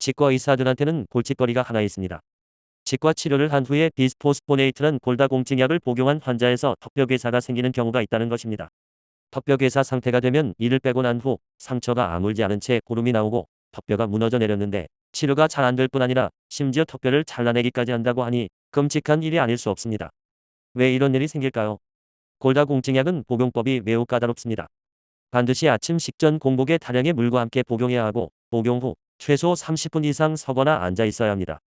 치과 의사들한테는 골칫거리가 하나 있습니다. 치과 치료를 한 후에 비스포스포네이트는 골다공증약을 복용한 환자에서 턱뼈괴사가 생기는 경우가 있다는 것입니다. 턱뼈괴사 상태가 되면 이를 빼고 난 후 상처가 아물지 않은 채 고름이 나오고 턱뼈가 무너져 내렸는데 치료가 잘 안 될 뿐 아니라 심지어 턱뼈를 잘라내기까지 한다고 하니 끔찍한 일이 아닐 수 없습니다. 왜 이런 일이 생길까요? 골다공증약은 복용법이 매우 까다롭습니다. 반드시 아침 식전 공복에 다량의 물과 함께 복용해야 하고 복용 후 최소 30분 이상 서거나 앉아 있어야 합니다.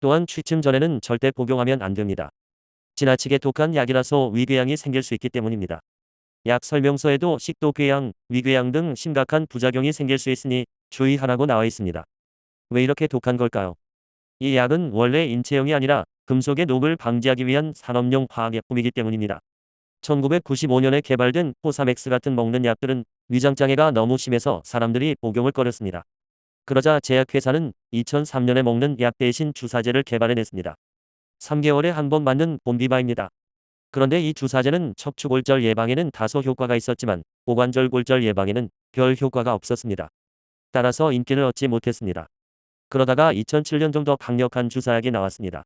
또한 취침 전에는 절대 복용하면 안 됩니다. 지나치게 독한 약이라서 위궤양이 생길 수 있기 때문입니다. 약 설명서에도 식도궤양, 위궤양 등 심각한 부작용이 생길 수 있으니 주의하라고 나와 있습니다. 왜 이렇게 독한 걸까요? 이 약은 원래 인체용이 아니라 금속의 녹을 방지하기 위한 산업용 화학약품이기 때문입니다. 1995년에 개발된 포사맥스 같은 먹는 약들은 위장장애가 너무 심해서 사람들이 복용을 꺼렸습니다. 그러자 제약회사는 2003년에 먹는 약 대신 주사제를 개발해냈습니다. 3개월에 한 번 맞는 봄비바입니다. 그런데 이 주사제는 척추골절 예방에는 다소 효과가 있었지만 고관절 골절 예방에는 별 효과가 없었습니다. 따라서 인기를 얻지 못했습니다. 그러다가 2007년 좀 더 강력한 주사약이 나왔습니다.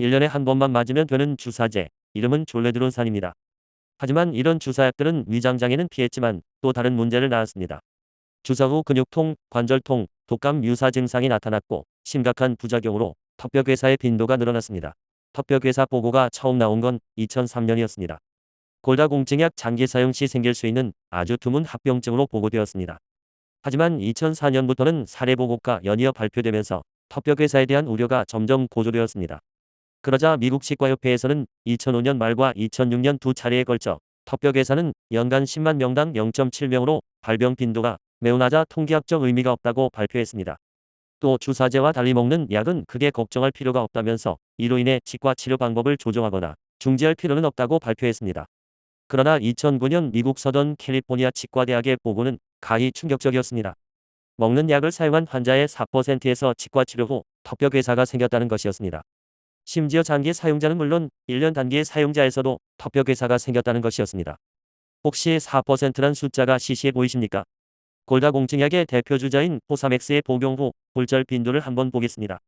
1년에 한 번만 맞으면 되는 주사제, 이름은 졸레드론산입니다. 하지만 이런 주사약들은 위장장애는 피했지만 또 다른 문제를 낳았습니다. 주사 후 근육통, 관절통, 독감 유사 증상이 나타났고 심각한 부작용으로 턱뼈괴사의 빈도가 늘어났습니다. 턱뼈괴사 보고가 처음 나온 건 2003년이었습니다. 골다공증약 장기 사용 시 생길 수 있는 아주 드문 합병증으로 보고되었습니다. 하지만 2004년부터는 사례 보고가 연이어 발표되면서 턱뼈괴사에 대한 우려가 점점 고조되었습니다. 그러자 미국 치과협회에서는 2005년 말과 2006년 두 차례에 걸쳐 턱뼈괴사는 연간 10만 명당 0.7명으로 발병 빈도가 매우 낮아 통계학적 의미가 없다고 발표했습니다. 또 주사제와 달리 먹는 약은 크게 걱정할 필요가 없다면서 이로 인해 치과 치료 방법을 조정하거나 중지할 필요는 없다고 발표했습니다. 그러나 2009년 미국 서던 캘리포니아 치과대학의 보고는 가히 충격적이었습니다. 먹는 약을 사용한 환자의 4%에서 치과 치료 후 턱뼈괴사가 생겼다는 것이었습니다. 심지어 장기 사용자는 물론 1년 단기의 사용자에서도 턱뼈괴사가 생겼다는 것이었습니다. 혹시 4%란 숫자가 시시해 보이십니까? 골다공증약의 대표 주자인 포사맥스의 복용 후 골절 빈도를 한번 보겠습니다.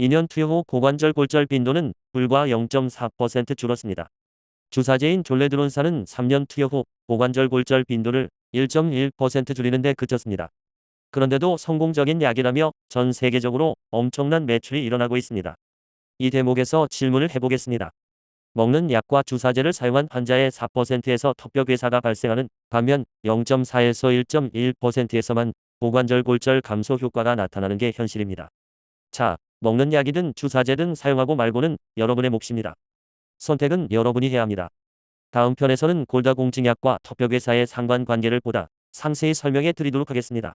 2년 투여 후 고관절 골절 빈도는 불과 0.4% 줄었습니다. 주사제인 졸레드론산은 3년 투여 후 고관절 골절 빈도를 1.1% 줄이는 데 그쳤습니다. 그런데도 성공적인 약이라며 전 세계적으로 엄청난 매출이 일어나고 있습니다. 이 대목에서 질문을 해보겠습니다. 먹는 약과 주사제를 사용한 환자의 4%에서 턱뼈괴사가 발생하는 반면 0.4에서 1.1%에서만 고관절 골절 감소 효과가 나타나는 게 현실입니다. 자, 먹는 약이든 주사제든 사용하고 말고는 여러분의 몫입니다. 선택은 여러분이 해야 합니다. 다음 편에서는 골다공증약과 턱뼈괴사의 상관관계를 보다 상세히 설명해 드리도록 하겠습니다.